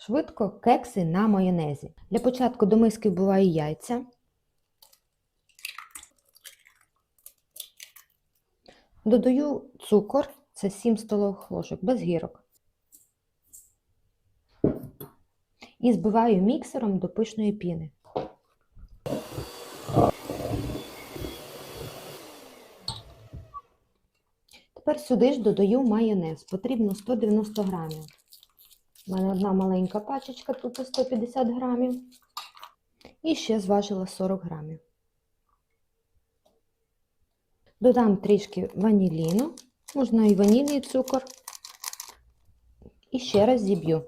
швидко кекси на майонезі. Для початку до миски вбиваю яйця. Додаю цукор, це 7 столових ложок, без гірок. І збиваю міксером до пишної піни. Тепер сюди ж додаю майонез. Потрібно 190 грамів. У мене одна маленька пачечка, тут 150 грамів. І ще зважила 40 грамів. Додам трішки ваніліну, можна і ванільний цукор. І ще раз зіб'ю.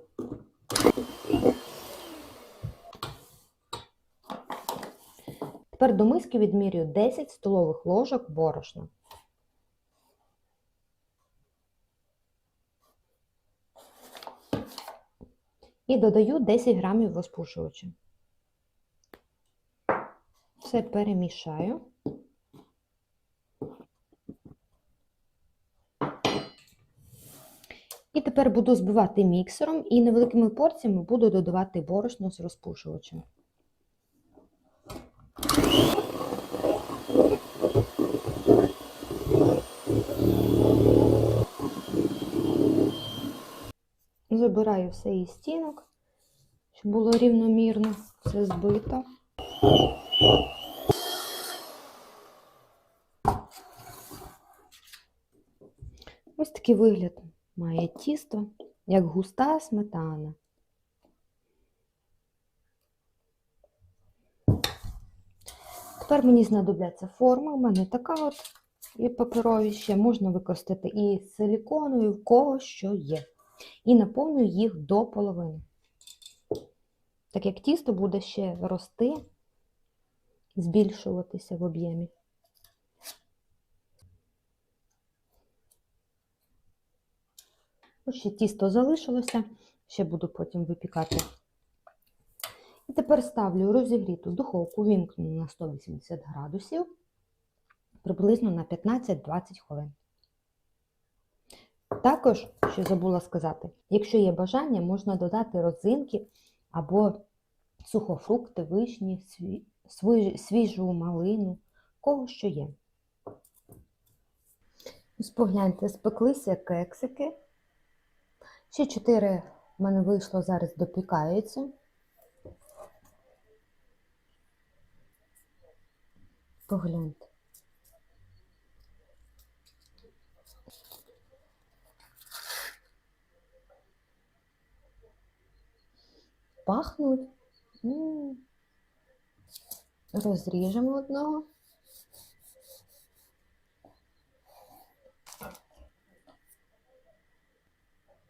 Тепер до миски відмірюю 10 столових ложок борошна. І додаю 10 грамів розпушувача. Все перемішаю. І тепер буду збивати міксером і невеликими порціями буду додавати борошно з розпушувачем. Забираю все із стінок, щоб було рівномірно все збито. Ось такий вигляд має тісто, як густа сметана. Тепер мені знадобляться форми. У мене така от і паперові ще можна використати і силіконові, в кого що є. І наповнюю їх до половини. Так як тісто буде ще рости, збільшуватися в об'ємі. Ще тісто залишилося, ще буду потім випікати. І тепер ставлю розігріту духовку, вімкну на 180 градусів, приблизно на 15-20 хвилин. Також, що забула сказати, якщо є бажання, можна додати розинки або сухофрукти, вишні, сві- свіжу малину, кого що є. Ось погляньте, спеклися кексики. Ще чотири в мене вийшло, зараз допікаються. Погляньте. Пахнуть. Розріжемо одного.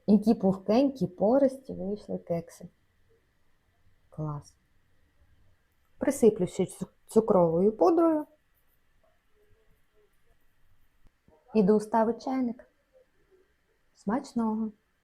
Які пухкенькі, пористі вийшли кекси. Клас. Присиплю ще цукровою пудрою. Іду ставити чайник. Смачного!